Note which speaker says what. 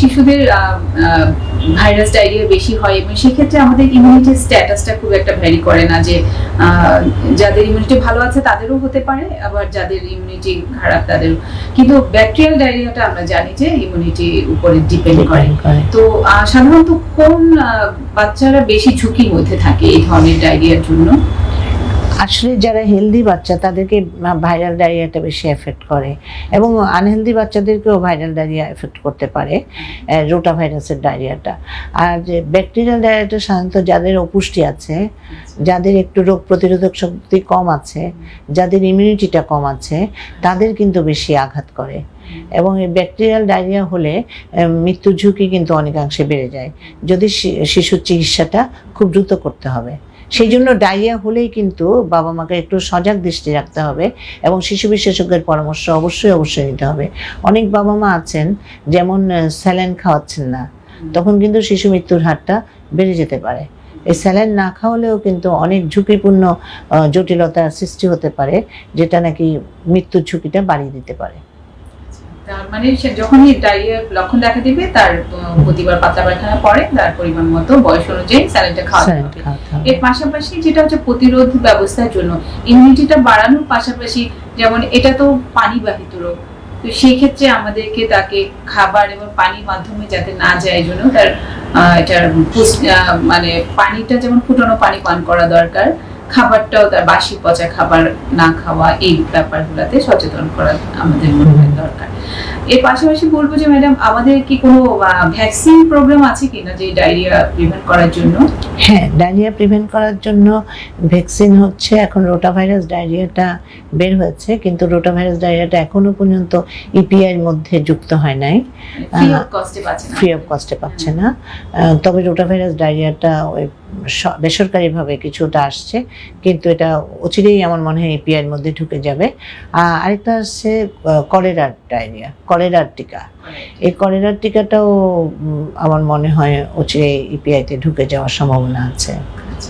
Speaker 1: শিশুদের virus diarrhoea বেশি হয় এবং সেক্ষেত্রে আমাদের ইমিউনিটি স্ট্যাটাসটা খুব একটা ভ্যারি করে না যে যাদের ইমিউনিটি ভালো আছে তাদেরও হতে পারে আবার যাদের ইমিউনিটি খারাপ তাদের কিন্তু ব্যাকটেরিয়াল ডায়রিয়াটা আমরা জানি যে ইমিউনিটির উপরে ডিপেন্ড করে। তো সাধারণত কোন বাচ্চারা বেশি ঝুঁকির মধ্যে থাকে এই ধরনের ডায়রিয়ার জন্য?
Speaker 2: আসলে যারা হেলদি বাচ্চা তাদেরকে ভাইরাল ডায়রিয়াটা বেশি এফেক্ট করে এবং আনহেলদি বাচ্চাদেরকেও ভাইরাল ডায়রিয়া এফেক্ট করতে পারে রোটা ভাইরাসের ডায়রিয়াটা আর যে ব্যাকটেরিয়াল ডায়রিয়াটা সাধারণত যাদের অপুষ্টি আছে যাদের একটু রোগ প্রতিরোধক শক্তি কম আছে যাদের ইমিউনিটিটা কম আছে তাদের কিন্তু বেশি আঘাত করে। এবং এই ব্যাকটেরিয়াল ডায়রিয়া হলে মৃত্যুর ঝুঁকি কিন্তু অনেকাংশে বেড়ে যায়। যদি শিশুর চিকিৎসাটা খুব দ্রুত করতে হবে। সেই জন্য ডায়রিয়া হলেই কিন্তু বাবা মাকে একটু সজাগ দৃষ্টি রাখতে হবে এবং শিশু বিশেষজ্ঞের পরামর্শ অবশ্যই অবশ্যই নিতে হবে। অনেক বাবা মা আছেন যেমন স্যালাইন খাওয়াচ্ছেন না, তখন কিন্তু শিশু মৃত্যুর হারটা বেড়ে যেতে পারে। এই স্যালাইন না খাওয়ালেও কিন্তু অনেক ঝুঁকিপূর্ণ জটিলতার সৃষ্টি হতে পারে, যেটা নাকি মৃত্যুর ঝুঁকিটা বাড়িয়ে দিতে পারে।
Speaker 1: তার মানে যখনই ডায়রিয়ার লক্ষণ দেখা দিবে তার প্রতিবার পাতলা পায়খানা পরে তার পরিমাণ মতো বয়স অনুযায়ী স্যালাইনটা খাওয়াতে হবে এর পাশাপাশি যেটা হচ্ছে প্রতিরোধ ব্যবস্থার জন্য ইমিউনিটিটা বাড়ানোর পাশাপাশি যেমন এটা তো পানিবাহিত রোগ তো সেই ক্ষেত্রে আমাদেরকে তাকে খাবার এবং পানির মাধ্যমে যাতে না যায় জন্য তার এটার মানে পানিটা যেমন ফুটানো পানি পান করা দরকার খাবারটাও তার বাসি পচা খাবার না খাওয়া এই ব্যাপারগুলোতে সচেতন করা আমাদের মনে দরকার। এর পাশাপাশি বলব যে ম্যাডাম আমাদের কি কোনো ভ্যাকসিন প্রোগ্রাম আছে কিনা যে ডায়রিয়া প্রিভেন্ট করার জন্য?
Speaker 2: হ্যাঁ ডায়রিয়া প্রিভেন্ট করার জন্য ভ্যাকসিন হচ্ছে এখন রোটা ভাইরাস ডায়রিয়াটা বের হয়েছে কিন্তু রোটা ভাইরাস ডায়রিয়াটা এখনও পর্যন্ত ইপিআই এর মধ্যে যুক্ত হয় নাই।
Speaker 1: ফ্রি অফ কস্টে পাচ্ছে না।
Speaker 2: ফ্রি অফ কস্টে পাচ্ছে না। তবে রোটা ভাইরাস ডায়রিয়াটা ওই বেসরকারিভাবে কিছুটা আসছে। কিন্তু এটা অচিরেই আমার মনে হয় ইপিআই এর মধ্যে ঢুকে যাবে। আহ, আরেকটা আসছে কলেরার ডায়রিয়া কলেরার টিকা। এই কলেরার টিকাটাও আমার মনে হয় অচিরেই ইপিআইতে ঢুকে যাওয়ার সম্ভাবনা আছে।